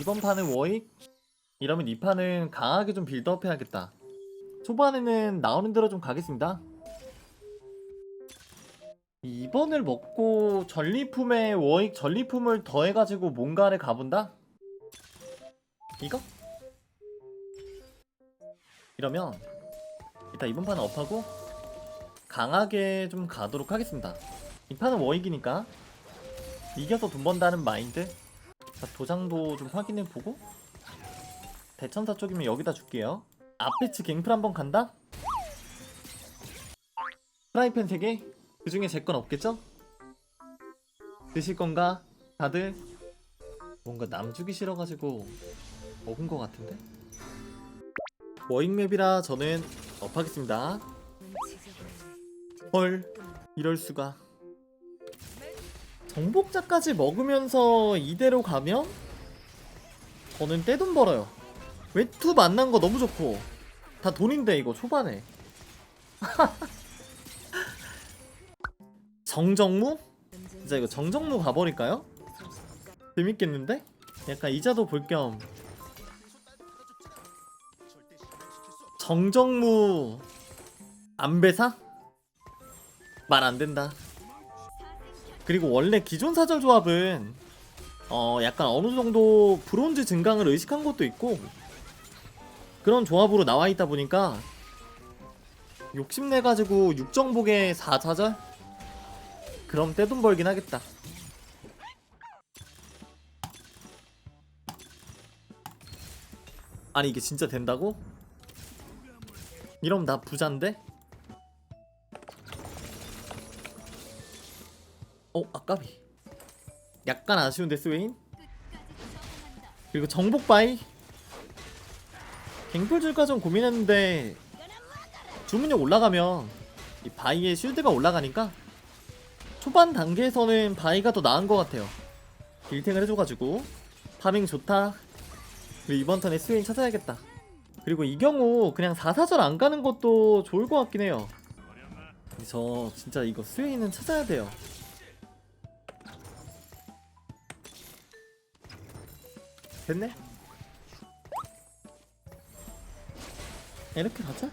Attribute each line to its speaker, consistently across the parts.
Speaker 1: 이번 판은 워익? 이러면 이 판은 강하게 좀 빌드업 해야겠다. 초반에는 나오는 대로 좀 가겠습니다. 2번을 먹고 전리품에 워익 전리품을 더해가지고 뭔가를 가본다? 이거? 이러면 일단 이번 판은 업하고 강하게 좀 가도록 하겠습니다. 이 판은 워익이니까 이겨서 돈 번다는 마인드 자, 도장도 좀 확인해보고 대천사 쪽이면 여기다 줄게요 앞배치 갱플 한번 간다? 프라이팬 3개? 그 중에 제 건 없겠죠? 드실 건가? 다들? 뭔가 남 주기 싫어가지고 먹은 것 같은데? 워잉맵이라 저는 업하겠습니다 헐 이럴 수가 정복자까지 먹으면서 이대로 가면 저는 떼돈 벌어요 외투 만난 거 너무 좋고 다 돈인데 이거 초반에 정정무? 진짜 이거 정정무 가버릴까요? 재밌겠는데? 약간 이자도 볼 겸 정정무 안배사? 말 안 된다. 그리고 원래 기존 사절 조합은 어 약간 어느 정도 브론즈 증강을 의식한 것도 있고 그런 조합으로 나와 있다 보니까 욕심내 가지고 육정복에 4사절 그럼 떼돈 벌긴 하겠다. 아니 이게 진짜 된다고? 이러면 나 부잔데? 어 아까비 약간 아쉬운데 스웨인? 그리고 정복바이? 갱플 줄까 좀 고민했는데 주문력 올라가면 이 바이의 쉴드가 올라가니까 초반 단계에서는 바이가 더 나은 것 같아요. 딜탱을 해줘가지고 파밍 좋다. 그리고 이번 턴에 스웨인 찾아야겠다. 그리고 이 경우 그냥 4사절 안 가는 것도 좋을 것 같긴 해요. 저 진짜 이거 스웨인은 찾아야 돼요 됐네? 이렇게 가자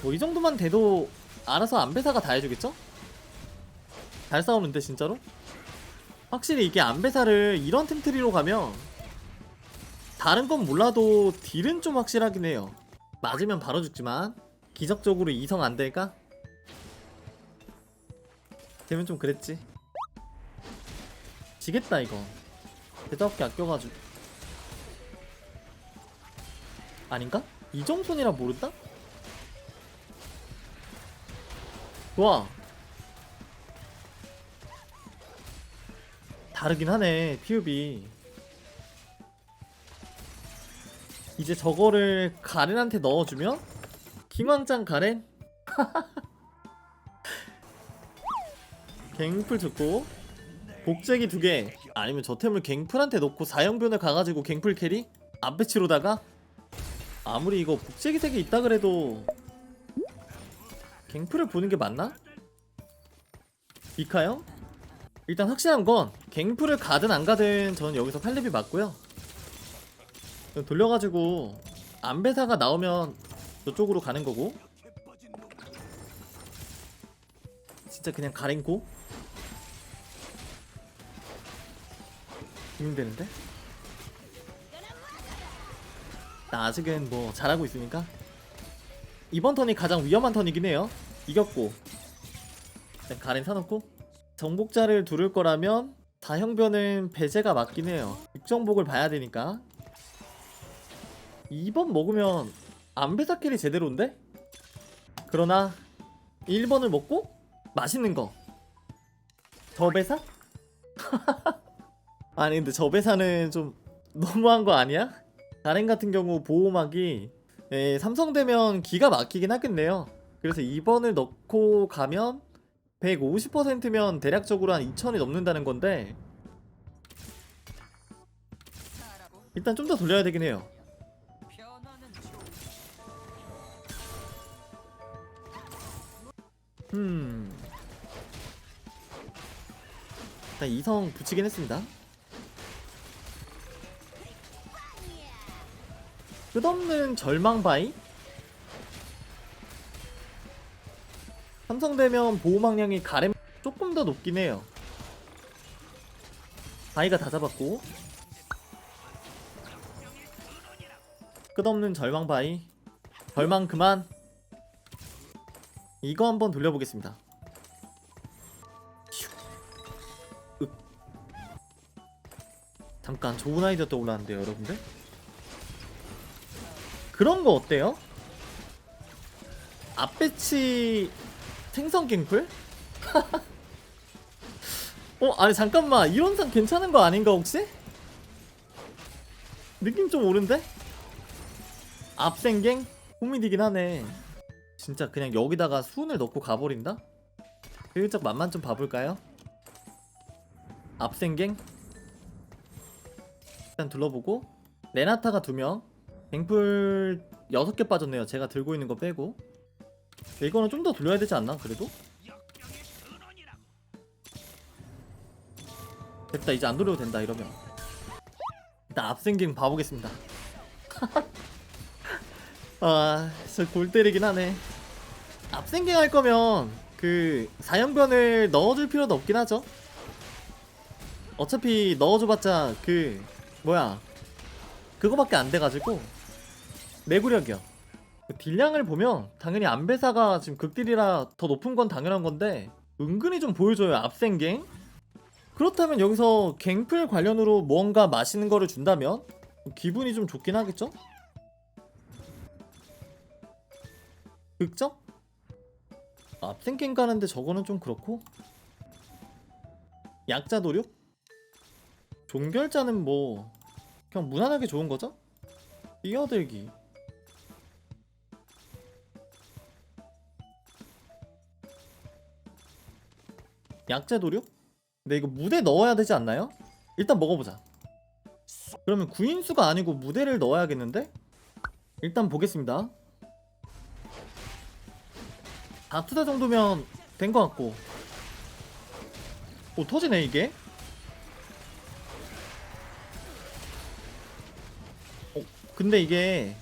Speaker 1: 뭐 이 정도만 돼도 알아서 안배사가 다 해주겠죠? 잘 싸우는데 진짜로? 확실히 이게 안배사를 이런 템트리로 가면 다른 건 몰라도 딜은 좀 확실하긴 해요 맞으면 바로 죽지만 기적적으로 이성 안 될까? 되면 좀 그랬지 지겠다 이거 대답게 아껴가지고 아닌가? 이정손이라 모른다? 좋아 다르긴 하네 피읍이 이제 저거를 가렌한테 넣어주면 킹왕짱 가렌? 갱플 듣고 복제기 두개 아니면 저 템을 갱플한테 놓고 사형변을 가가지고 갱플 캐리? 안배치로다가 아무리 이거 복제기 세개 있다 그래도 갱플을 보는 게 맞나? 이카요? 일단 확실한 건 갱플을 가든 안 가든 저는 여기서 팔렙이 맞고요 돌려가지고 안배사가 나오면 저쪽으로 가는 거고 진짜 그냥 가랭고 힘드는데? 나 아직은 뭐 잘하고 있으니까. 이번 턴이 가장 위험한 턴이긴 해요. 이겼고. 일단 가렌 사놓고. 정복자를 두를 거라면 다형변은 배제가 맞긴 해요. 육정복을 봐야 되니까. 2번 먹으면 안배사 킬이 제대로인데? 그러나 1번을 먹고 맛있는 거. 저배사? 아니 근데 저배사는 좀 너무한 거 아니야? 가렌 같은 경우 보호막이 예, 삼성되면 기가 막히긴 하겠네요 그래서 2번을 넣고 가면 150%면 대략적으로 한 2000이 넘는다는 건데 일단 좀 더 돌려야 되긴 해요 음. 일단 이성 붙이긴 했습니다. 끝없는 절망 바이? 삼성되면 보호망량이 가렘 조금 더 높긴 해요. 바이가 다 잡았고 끝없는 절망 바이 절망 그만 이거 한번 돌려보겠습니다. 잠깐 좋은 아이디어 떠올랐는데요 여러분들 그런 거 어때요? 앞배치 생선 갱플? 어 아니 잠깐만 이런 상 괜찮은 거 아닌가 혹시? 느낌 좀 오른데? 앞생갱? 호미디긴 하네 진짜 그냥 여기다가 수은을 넣고 가버린다? 살짝 맛만 좀 봐볼까요? 앞생갱? 일단 둘러보고 레나타가 두명 갱플 6개 빠졌네요. 제가 들고 있는 거 빼고. 이거는 좀 더 돌려야 되지 않나 그래도? 됐다 이제 안 돌려도 된다 이러면. 일단 앞생갱 봐보겠습니다. 아저 골 때리긴 하네. 앞생갱 할 거면 그 사형변을 넣어줄 필요도 없긴 하죠? 어차피 넣어줘봤자 그 뭐야 그거밖에 안 돼가지고 내구력이요 그 딜량을 보면 당연히 안배사가 지금 극딜이라 더 높은 건 당연한 건데 은근히 좀 보여줘요 앞생갱 그렇다면 여기서 갱플 관련으로 뭔가 맛있는 거를 준다면 기분이 좀 좋긴 하겠죠? 극적? 앞생갱 가는데 저거는 좀 그렇고 약자 도륙? 종결자는 뭐 그냥 무난하게 좋은 거죠? 뛰어들기 약재 도륙? 근데 이거 무대 넣어야 되지 않나요? 일단 먹어보자 그러면 구인수가 아니고 무대를 넣어야겠는데? 일단 보겠습니다 다투다 정도면 된 것 같고 오 터지네 이게 어, 근데 이게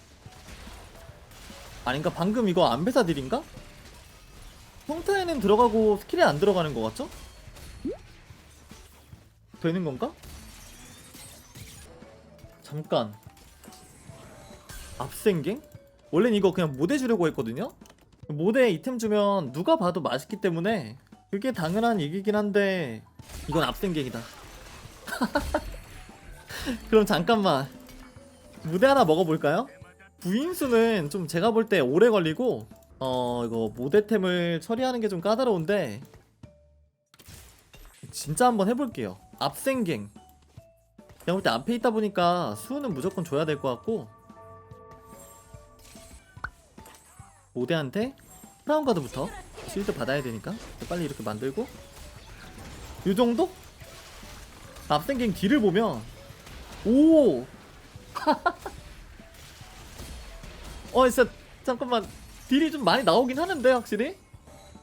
Speaker 1: 아닌가 방금 이거 안배사 딜인가? 평타에는 들어가고 스킬에 안 들어가는 것 같죠? 되는 건가? 잠깐 앞생갱? 원래는 이거 그냥 모대 주려고 했거든요? 모대에 이템 주면 누가 봐도 맛있기 때문에 그게 당연한 얘기긴 한데 이건 앞생갱이다 그럼 잠깐만 무대 하나 먹어볼까요? 부인수는 좀 제가 볼 때 오래 걸리고 어 이거 모대템을 처리하는 게 좀 까다로운데 진짜 한번 해볼게요. 앞생갱. 제가 볼때 앞에 있다 보니까 수는 무조건 줘야 될 것 같고. 모대한테 프라운 카드부터 실드 받아야 되니까 빨리 이렇게 만들고. 이 정도? 앞생갱 딜을 보면 오! 어 진짜 잠깐만 딜이 좀 많이 나오긴 하는데 확실히?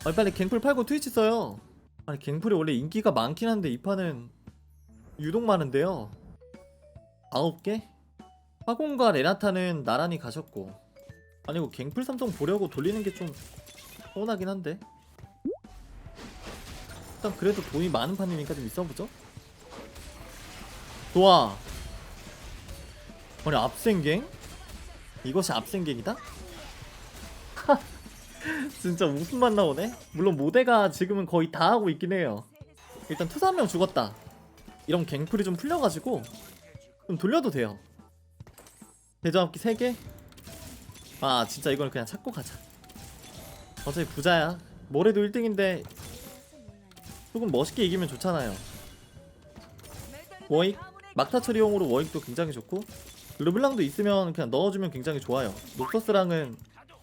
Speaker 1: 아니 빨리 갱플 팔고 트위치 써요 아니 갱플이 원래 인기가 많긴 한데 이 판은 유독 많은데요 9개? 화공과 레나타는 나란히 가셨고 아니 이거 갱플 삼성 보려고 돌리는 게 좀 서운하긴 한데 일단 그래도 돈이 많은 판이니까 좀 있어보죠 좋아 아니 앞생갱? 이것이 앞생갱이다? 진짜 웃음만 나오네? 물론 모대가 지금은 거의 다 하고 있긴 해요. 일단 투사 한 명 죽었다. 이런 갱플이 좀 풀려가지고 좀 돌려도 돼요. 대저압기 3개? 아 진짜 이걸 그냥 찾고 가자. 어차피 부자야. 뭐래도 1등인데 조금 멋있게 이기면 좋잖아요. 워익? 막타 처리용으로 워익도 굉장히 좋고 르블랑도 있으면 그냥 넣어주면 굉장히 좋아요. 녹서스랑은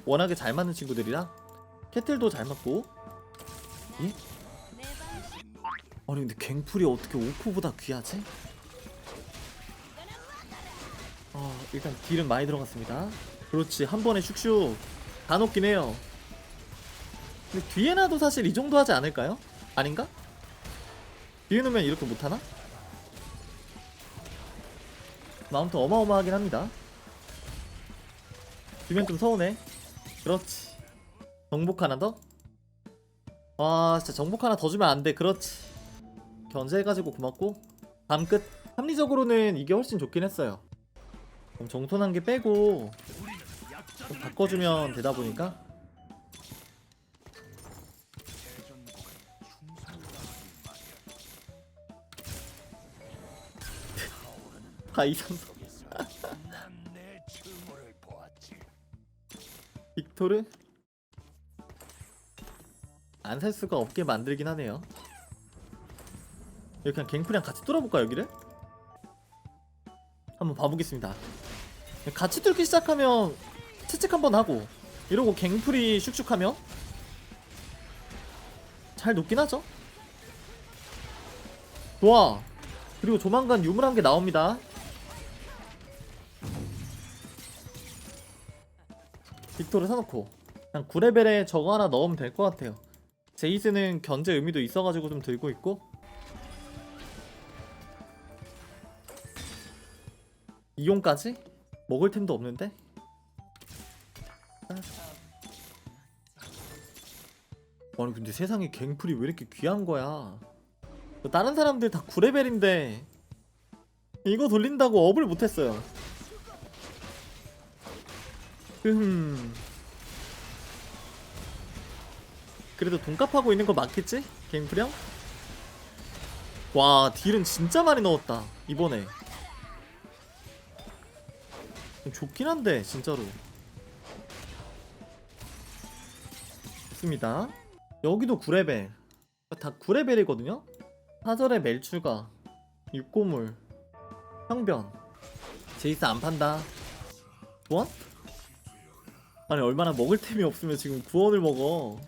Speaker 1: 워낙에 잘 맞는 친구들이라 캐틀도 잘 맞고 예? 아니 근데 갱플이 어떻게 오코보다 귀하지? 어 일단 딜은 많이 들어갔습니다 그렇지 한 번에 슉슉 다 녹긴 해요 근데 뒤에 놔도 사실 이 정도 하지 않을까요? 아닌가? 뒤에 놓으면 이렇게 못하나? 아무튼 어마어마하긴 합니다 주면 좀 서운해 그렇지. 정복 하나 더? 와 진짜 정복 하나 더 주면 안돼. 그렇지. 견제해가지고 고맙고. 다음 끝. 합리적으로는 이게 훨씬 좋긴 했어요. 그럼 정돈 한개 빼고 좀 바꿔주면 되다 보니까. 바이삼성 빅토르 안살 수가 없게 만들긴 하네요. 여기 그냥 갱프랑 같이 뚫어볼까 여기를? 한번 봐보겠습니다. 같이 뚫기 시작하면 채찍 한번 하고 이러고 갱플이 슉슉하면 잘 녹긴 하죠. 좋아. 그리고 조만간 유물한 게 나옵니다. 빅토르 사놓고 그냥 9레벨에 저거 하나 넣으면 될 것 같아요 제이스는 견제 의미도 있어가지고 좀 들고 있고 이용까지? 먹을 템도 없는데? 아니 근데 세상에 갱플이 왜 이렇게 귀한 거야 다른 사람들 다 9레벨인데 이거 돌린다고 업을 못했어요 음. 그래도 돈값하고 있는 거 맞겠지? 갱프령? 와 딜은 진짜 많이 넣었다 이번에 좋긴 한데 진짜로 좋습니다 여기도 9레벨 다 9레벨이거든요? 사절의 멜추가 육고물 형변 제이스 안 판다 원? 아니 얼마나 먹을 템이 없으면 지금 구원을 먹어.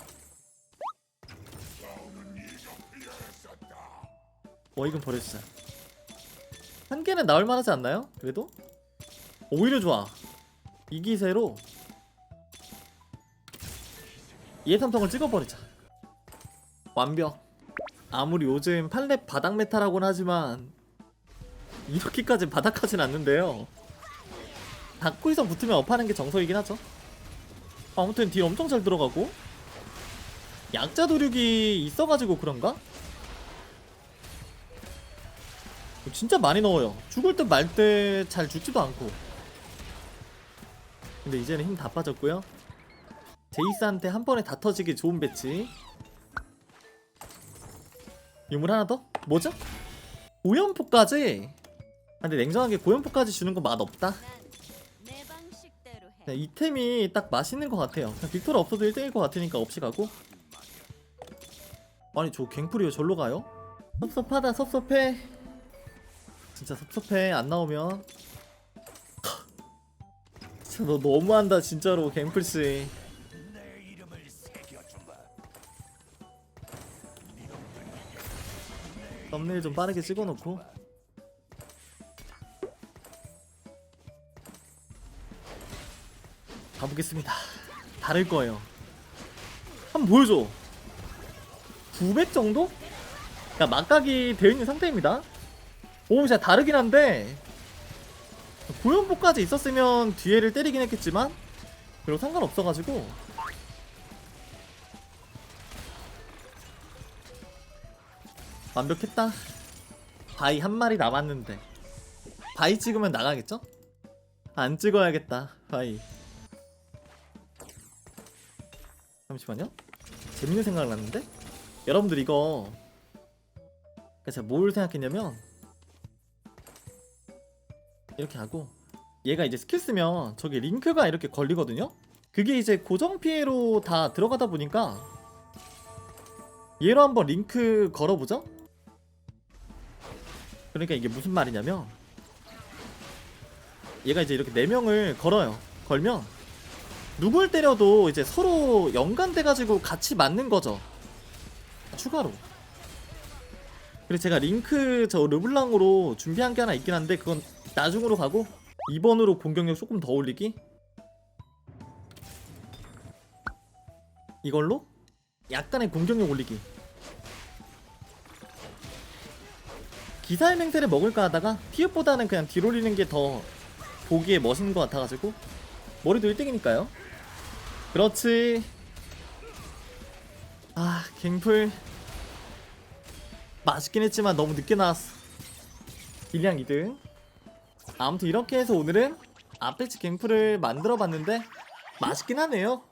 Speaker 1: 어 이건 버려주자. 한 개는 나올 만 하지 않나요? 그래도? 오히려 좋아. 이 기세로. 예삼성을 찍어버리자. 완벽. 아무리 요즘 팔렙 바닥 메타라고는 하지만 이렇게까지 바닥하진 않는데요. 다크 이상 붙으면 업하는 게 정석이긴 하죠 아무튼 딜 엄청 잘 들어가고 약자 도륙이 있어가지고 그런가? 진짜 많이 넣어요 죽을 듯 말 듯 잘 죽지도 않고 근데 이제는 힘 다 빠졌고요 제이스한테 한 번에 다 터지기 좋은 배치 유물 하나 더? 뭐죠? 고연포까지? 아, 근데 냉정하게 고연포까지 주는 거 맛없다
Speaker 2: 내 방식대로 해.
Speaker 1: 네, 이 템이 딱 맛있는 것 같아요. 빅토르 없어도 1등일 것 같으니까 없이 가고. 아니 저 갱플이요 절로 가요? 섭섭하다 섭섭해. 진짜 섭섭해 안 나오면. 진짜 너 너무한다 진짜로 갱플씨. 썸네일 좀 빠르게 찍어놓고. 가보겠습니다. 다를 거예요. 한번 보여줘. 900 정도? 그러니까 막각이 되어 있는 상태입니다. 오, 진짜 다르긴 한데 고연포까지 있었으면 뒤에를 때리긴 했겠지만 별로 상관없어가지고 완벽했다. 바이 한 마리 남았는데 바이 찍으면 나가겠죠? 안 찍어야겠다 바이 잠시만요. 재밌는 생각 났는데? 여러분들 이거 그러니까 제가 뭘 생각했냐면 이렇게 하고 얘가 이제 스킬 쓰면 저기 링크가 이렇게 걸리거든요? 그게 이제 고정 피해로 다 들어가다 보니까 얘로 한번 링크 걸어보죠? 그러니까 이게 무슨 말이냐면 얘가 이제 이렇게 4명을 걸어요. 걸면 누굴 때려도 이제 서로 연관돼가지고 같이 맞는 거죠. 추가로. 그래서 제가 링크 저 르블랑으로 준비한 게 하나 있긴 한데 그건 나중으로 가고 2번으로 공격력 조금 더 올리기? 이걸로? 약간의 공격력 올리기. 기사의 맹세를 먹을까 하다가 피읍보다는 그냥 뒤로 올리는 게 더 보기에 멋있는 것 같아가지고 머리도 1등이니까요 그렇지. 아 갱플. 맛있긴 했지만 너무 늦게 나왔어. 딜량 2등 아무튼 이렇게 해서 오늘은 아페치 갱플을 만들어 봤는데 맛있긴 하네요